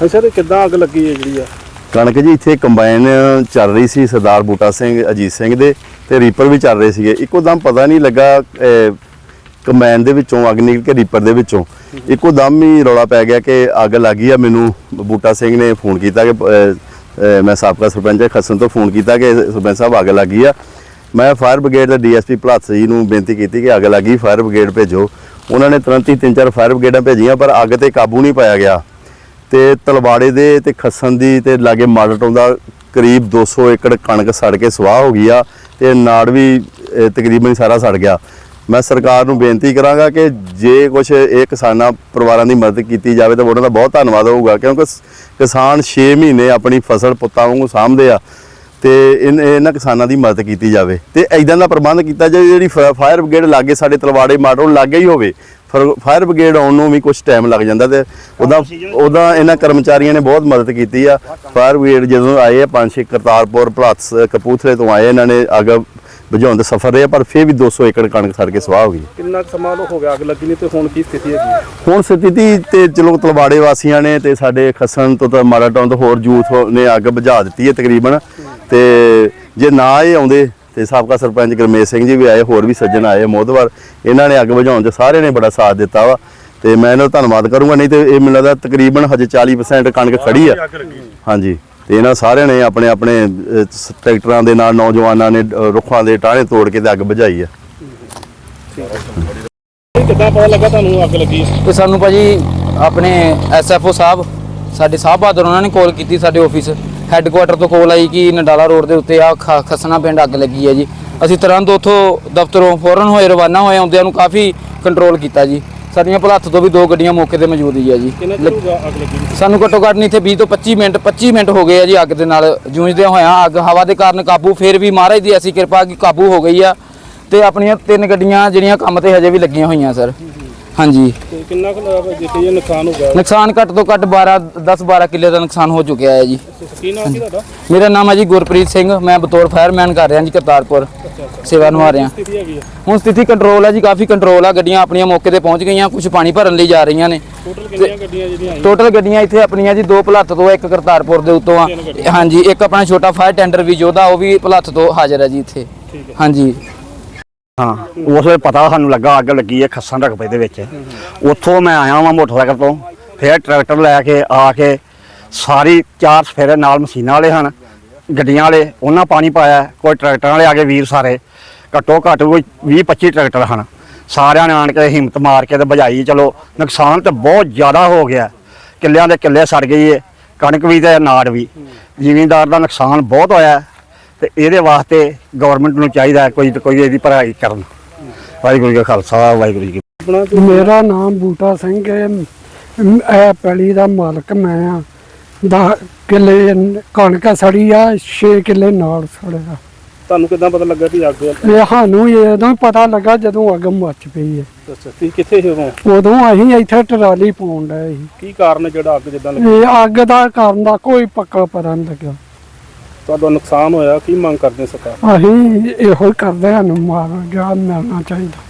ਹਾਂ ਸਰ ਇਹ ਕਿੱਦਾਂ ਅੱਗ ਲੱਗੀ ਹੈ ਜਿਹੜੀ ਆ? ਕਣਕ ਜੀ ਇੱਥੇ ਕੰਬਾਈਨ ਚੱਲ ਰਹੀ ਸੀ ਸਰਦਾਰ ਬੂਟਾ ਸਿੰਘ ਅਜੀਤ ਸਿੰਘ ਦੇ ਤੇ ਰੀਪਰ ਵੀ ਚੱਲ ਰਹੇ ਸੀਗੇ। ਇੱਕੋ ਦਮ ਪਤਾ ਨਹੀਂ ਲੱਗਾ ਅਹ, ਕੰਬਾਈਨ ਦੇ ਵਿੱਚੋਂ ਅੱਗ ਨਿਕਲ ਕੇ ਰੀਪਰ ਦੇ ਵਿੱਚੋਂ। ਇੱਕੋ ਦਮ ਹੀ ਰੌਲਾ ਪੈ ਗਿਆ ਕਿ ਅੱਗ ਲੱਗੀ ਆ। ਮੈਨੂੰ ਬੂਟਾ ਸਿੰਘ ਨੇ ਫੋਨ ਕੀਤਾ ਕਿ ਮੈਂ ਸਾਬਕਾ ਸਰਪੰਚ ਖਸਨ ਤੋਂ ਫੋਨ ਕੀਤਾ ਕਿ ਸਰਪੰਚ ਸਾਹਿਬ ਅੱਗ ਲੱਗੀ ਆ। ਮੈਂ ਫਾਇਰ ਬ੍ਰਿਗੇਡ ਦੇ ਡੀਐਸਪੀ ਭਲਾਸ ਜੀ ਨੂੰ ਬੇਨਤੀ ਕੀਤੀ ਕਿ ਅੱਗ ਲੱਗੀ ਫਾਇਰ ਬ੍ਰਿਗੇਡ ਭੇਜੋ। ਉਹਨਾਂ ਨੇ ਤੁਰੰਤ ਹੀ ਤਿੰਨ ਚਾਰ ਫਾਇਰ ਬ੍ਰਿਗੇਡਾਂ ਭੇਜੀਆਂ ਪਰ ਅੱਗ ਤੇ ਕਾਬੂ ਨਹੀਂ ਪਾਇਆ ਗਿਆ। ਤੇ ਤਲਵਾੜੇ ਦੇ ਤੇ ਖੱਸਣ ਦੀ ਤੇ ਲਾਗੇ ਮਾਡਟੋਂ ਦਾ ਕਰੀਬ 200 ਏਕੜ ਕਣਕ ਸੜ ਕੇ ਸਵਾਹ ਹੋ ਗਈ ਆ ਤੇ ਨਾੜ ਵੀ ਤਕਰੀਬਨ ਸਾਰਾ ਸੜ ਗਿਆ। ਮੈਂ ਸਰਕਾਰ ਨੂੰ ਬੇਨਤੀ ਕਰਾਂਗਾ ਕਿ ਜੇ ਕੁਝ ਇਹ ਕਿਸਾਨਾਂ ਪਰਿਵਾਰਾਂ ਦੀ ਮਦਦ ਕੀਤੀ ਜਾਵੇ ਤਾਂ ਉਹਨਾਂ ਦਾ ਬਹੁਤ ਧੰਨਵਾਦ ਹੋਊਗਾ, ਕਿਉਂਕਿ ਕਿਸਾਨ 6 ਮਹੀਨੇ ਆਪਣੀ ਫਸਲ ਪੁੱਤਾਂ ਵਾਂਗੂ ਸਾਂਭਦੇ ਆ ਤੇ ਇਨ- ਇਹਨਾਂ ਕਿਸਾਨਾਂ ਦੀ ਮਦਦ ਕੀਤੀ ਜਾਵੇ। ਤੇ ਐਦਾਂ ਦਾ ਪ੍ਰਬੰਧ ਕੀਤਾ ਜਾਵੇ ਜਿਹੜੀ ਫਾਇਰ ਬ੍ਰਿਗੇਡ ਲਾਗੇ ਸਾਡੇ ਤਲਵਾੜੇ ਮਾਡਲ ਲਾਗੇ ਹੀ ਹੋਵੇ ਫਾਇਰ ਬ੍ਰਿਗੇਡ ਆਉਣ ਨੂੰ ਵੀ ਕੁਝ ਟਾਈਮ ਲੱਗ ਜਾਂਦਾ ਤੇ ਉਹਦਾ ਉਹਦਾ ਇਹਨਾਂ ਕਰਮਚਾਰੀਆਂ ਨੇ ਬਹੁਤ ਮਦਦ ਕੀਤੀ ਆ। ਫਾਇਰ ਬ੍ਰਿਗੇਡ ਜਦੋਂ ਆਏ ਆ ਪੰਜ ਛੇ ਕਰਤਾਰਪੁਰ ਭਲਾਤ ਕਪੂਰਥਲੇ ਤੋਂ ਆਏ ਇਹਨਾਂ ਨੇ ਅੱਗ ਬੁਝਾਉਣ ਦੇ ਸਫਰ ਰਹੇ ਪਰ ਫਿਰ ਵੀ 200 ਏਕੜ ਕਣਕ ਸੜ ਕੇ ਸਵਾਹ ਹੋ ਗਈ। ਕਿੰਨਾ ਸਮਾਂ ਹੋ ਗਿਆ ਅੱਗ ਲੱਗੀ ਨਹੀਂ ਤੇ ਹੁਣ ਕੀ ਸਥਿਤੀ ਹੈਗੀ? ਹੈ? ਹੁਣ ਸਥਿਤੀ ਤੇ ਚਲੋ ਤਲਵਾੜੇ ਵਾਸੀਆਂ ਨੇ ਤੇ ਸਾਡੇ ਖਸਨ ਤੋਂ ਤਾਂ ਮਾੜਾ ਟਾਊਨ ਤੋਂ ਹੋਰ ਯੂਥ ਨੇ ਅੱਗ ਬੁਝਾ ਦਿੱਤੀ ਹੈ ਤਕਰੀਬਨ। ਤੇ ਜੇ ਨਾ ਇਹ ਆਉਂਦੇ ਤੇ ਸਾਬਕਾ ਸਰਪੰਚ ਗਰਮੇਸ਼ ਸਿੰਘ ਜੀ ਵੀ ਆਏ ਹੋਰ ਵੀ ਸੱਜਣ ਆਏ ਮੋਦਵਾਰ ਇਹਨਾਂ ਨੇ ਅੱਗ ਬੁਝਾਉਣ 'ਚ ਸਾਰਿਆਂ ਨੇ ਬੜਾ ਸਾਥ ਦਿੱਤਾ ਵਾ। ਤੇ ਮੈਂ ਇਹਨਾਂ ਦਾ ਧੰਨਵਾਦ ਕਰੂੰਗਾ ਨਹੀਂ ਤੇ ਇਹ ਮੈਨੂੰ ਲੱਗਦਾ ਤਕਰੀਬਨ ਹਜੇ 40% ਕਣਕ ਖੜੀ ਆ। ਹਾਂਜੀ ਤੇ ਇਹਨਾਂ ਸਾਰਿਆਂ ਨੇ ਆਪਣੇ ਆਪਣੇ ਟਰੈਕਟਰਾਂ ਦੇ ਨਾਲ ਨੌਜਵਾਨਾਂ ਨੇ ਰੁੱਖਾਂ ਦੇ ਟਾਹਣੇ ਤੋੜ ਕੇ ਤੇ ਅੱਗ ਬੁਝਾਈ ਆ। ਇਹ ਕਿੱਦਾਂ ਪਤਾ ਲੱਗਾ ਤੁਹਾਨੂੰ ਅੱਗ ਲੱਗੀ ਹੈ? ਤੇ ਸਾਨੂੰ ਭਾਜੀ ਆਪਣੇ ਐਸਐਫਓ ਸਾਹਿਬ ਸਾਡੇ ਸਾਹਿਬ ਬਹਾਦਰ ਉਹਨਾਂ ਨੇ ਕਾਲ ਕੀਤੀ ਸਾਡੇ ਆਫਿਸ ਹੈੱਡਕੁਆਟਰ ਤੋਂ ਕਾਲ ਆਈ ਕਿ ਨਡਾਲਾ ਰੋਡ ਦੇ ਉੱਤੇ ਆ ਖ- ਖਸਨਾ ਪਿੰਡ ਅੱਗ ਲੱਗੀ ਹੈ ਜੀ। ਅਸੀਂ ਤੁਰੰਤ ਉੱਥੋਂ ਦਫ਼ਤਰੋਂ ਫੌਰਨ ਹੋਏ ਰਵਾਨਾ ਹੋਏ ਆਉਂਦਿਆਂ ਨੂੰ ਕਾਫੀ ਕੰਟਰੋਲ ਕੀਤਾ ਜੀ। ਸਾਡੀਆਂ ਭਲੱਥ ਤੋਂ ਵੀ ਦੋ ਗੱਡੀਆਂ ਮੌਕੇ ਤੇ ਮੌਜੂਦ ਹੀ ਆ ਜੀ? ਸਾਨੂੰ ਘੱਟੋ ਘੱਟ ਨਹੀਂ ਇੱਥੇ 20 ਤੋਂ 25 ਮਿੰਟ 25 ਮਿੰਟ ਹੋ ਗਏ ਆ ਜੀ ਅੱਗ ਦੇ ਨਾਲ ਜੂਝਦਿਆਂ ਹੋਇਆਂ। ਅੱਗ ਹਵਾ ਦੇ ਕਾਰਨ ਕਾਬੂ ਫੇਰ ਵੀ ਮਹਾਰਾਜ ਦੀ ਐਸੀ ਕਿਰਪਾ ਕਿ ਕਾਬੂ ਹੋ ਗਈ ਆ। ਤੇ ਆਪਣੀਆਂ ਤਿੰਨ ਗੱਡੀਆਂ ਜਿਹੜੀਆਂ ਕੰਮ ਤੇ ਹਜੇ ਵੀ ਲੱਗੀਆਂ ਹੋਈਆਂ ਸਰ। ਹਾਂਜੀ। ਤੇ ਕਿੰਨਾ ਕੁ ਲਾ- ਜਿੱਥੇ ਇਹ ਨੁਕਸਾਨ ਹੋ ਗਿਆ। ਨੁਕਸਾਨ ਘੱਟ ਤੋਂ ਘੱਟ 12 10 12 ਕਿੱਲੇ ਦਾ ਨੁਕਸਾਨ ਹੋ ਚੁੱਕਿਆ ਹੈ ਜੀ। ਕੀ ਨਾਮ ਕੀ ਤੁਹਾਡਾ? ਮੇਰਾ ਨਾਮ ਹੈ ਜੀ ਗੁਰਪ੍ਰੀਤ ਸਿੰਘ। ਮੈਂ ਬਤੌਰ ਫਾਇਰਮੈਨ ਕਰ ਰਿਹਾ ਜੀ ਕਰਤਾਰਪੁਰ। ਸੇਵਾ ਨਿਭਾ ਰਿਹਾ। ਸਥਿਤੀ ਹੈਗੀ ਹੈ। ਹੁਣ ਸਥਿਤੀ ਕੰਟਰੋਲ ਹੈ ਜੀ ਕਾਫੀ ਕੰਟਰੋਲ ਆ। ਗੱਡੀਆਂ ਆਪਣੀਆਂ ਮੌਕੇ ਤੇ ਪਹੁੰਚ ਗਈਆਂ ਕੁਝ ਪਾਣੀ ਭਰਨ ਲਈ ਜਾ ਰਹੀਆਂ ਨੇ। ਟੋਟਲ ਕਿੰਨੀਆਂ ਗੱਡੀਆਂ ਜਿਹੜੀਆਂ ਆਈਆਂ? ਟੋਟਲ ਗੱਡੀਆਂ ਇੱਥੇ ਆਪਣੀਆਂ ਜੀ ਦੋ ਭਲੱਥ ਤੋਂ ਇੱਕ ਕਰਤਾਰਪੁਰ ਦੇ ਉੱਤੋਂ ਆ। ਹਾਂਜੀ ਇੱਕ ਆਪਣਾ ਛੋਟਾ ਫਾਇਰ ਟੈਂਡਰ ਵੀ ਯੋਧਾ ਉਹ ਵੀ ਭਲੱਥ ਤੋਂ ਹਾਜ਼ਰ ਹੈ ਜੀ ਇੱਥੇ। ਠੀਕ ਹੈ। ਹਾਂਜੀ। ਹਾਂ, ਉਸ ਵੇਲੇ ਪਤਾ ਸਾਨੂੰ ਲੱਗਾ ਅੱਗ ਲੱਗੀ ਹੈ ਖੱਸਾਂ ਰਕਬੇ ਦੇ ਵਿੱਚ। ਉੱਥੋਂ ਮੈਂ ਆਇਆ ਵਾਂ ਮੋਟਰਸਾਈਕਲ ਤੋਂ, ਫਿਰ ਟਰੈਕਟਰ ਲੈ ਕੇ ਆ ਕੇ ਸਾਰੀ ਚਾਰ ਸਫੇਰੇ ਨਾਲ ਮਸ਼ੀਨਾਂ ਵਾਲੇ ਹਨ, ਗੱਡੀਆਂ ਵਾਲੇ, ਉਹਨਾਂ ਪਾਣੀ ਪਾਇਆ, ਕੋਈ ਟਰੈਕਟਰਾਂ ਵਾਲੇ ਆ ਗਏ ਵੀਰ ਸਾਰੇ। ਘੱਟੋ ਘੱਟ ਕੋਈ 20 25 ਟਰੈਕਟਰ ਹਨ। ਸਾਰਿਆਂ ਨੇ ਆਣ ਕੇ ਹਿੰਮਤ ਮਾਰ ਕੇ ਤੇ ਬਜਾਈ ਚਲੋ, ਨੁਕਸਾਨ ਤੇ ਬਹੁਤ ਜ਼ਿਆਦਾ ਹੋ ਗਿਆ। ਕਿੱਲਿਆਂ ਦੇ ਕਿੱਲੇ ਸੜ ਗਈ ਕਣਕ ਵੀ ਤੇ ਨਾੜ ਵੀ। ਜ਼ਿਮੀਂਦਾਰ ਦਾ ਨੁਕਸਾਨ ਬਹੁਤ ਹੋਇਆ। ਤੇ ਇਹਦੇ ਵਾਸਤੇ ਗਵਰਨਮੈਂਟ ਨੂੰ ਚਾਹੀਦਾ ਕੋਈ ਕੋਈ ਇਹਦੀ ਭਰਾਈ ਕਰਨ। ਵਾਹਿਗੁਰੂ ਜੀ ਖਾਲਸਾ ਵਾਹਿਗੁਰੂ ਜੀ ਮੇਰਾ ਨਾਮ ਬੂਟਾ ਸਿੰਘ ਹੈ। ਇਹ ਪੈਲੀ ਦਾ ਮਾਲਕ ਮੈਂ ਆ ਦਾ ਕਿੱਲੇ ਕਣਕ ਸੜੀ ਆ 6 ਕਿੱਲੇ ਨਾਲ ਸੜਿਆ ਤੁਹਾਨੂੰ ਕਿੱਦਾਂ ਪਤਾ ਲੱਗਾ ਕਿ ਅੱਗ ਇਹ ਸਾਨੂੰ ਹੀ ਪਤਾ ਲੱਗਾ ਜਦੋਂ ਅੱਗ ਮੱਚ ਪਈ ਹੈ। ਅੱਛਾ ਤੁਸੀਂ ਕਿੱਥੇ ਸੀ ਉਦੋਂ? ਉਦੋਂ ਅਸੀਂ ਇੱਥੇ ਟਰਾਲੀ ਪਾਉਣ ਡਏ ਸੀ। ਕੀ ਕਾਰਨ ਜਿਹੜਾ ਅੱਗ ਜਿੱਦਾਂ ਲੱਗੀ? ਇਹ ਅੱਗ ਦਾ ਕਾਰਨ ਦਾ ਕੋਈ ਪੱਕਾ ਪਤਾ ਨਹੀਂ ਲੱਗਿਆ। ਤੁਹਾਡਾ ਨੁਕਸਾਨ ਹੋਇਆ, ਕੀ ਮੰਗ ਕਰਦੇ ਸਰਕਾਰ? ਅਸੀਂ ਇਹੋ ਹੀ ਕਰਦੇ ਹਾਂ ਮਾਰ ਜਾ ਮਿਲਣਾ ਚਾਹੀਦਾ।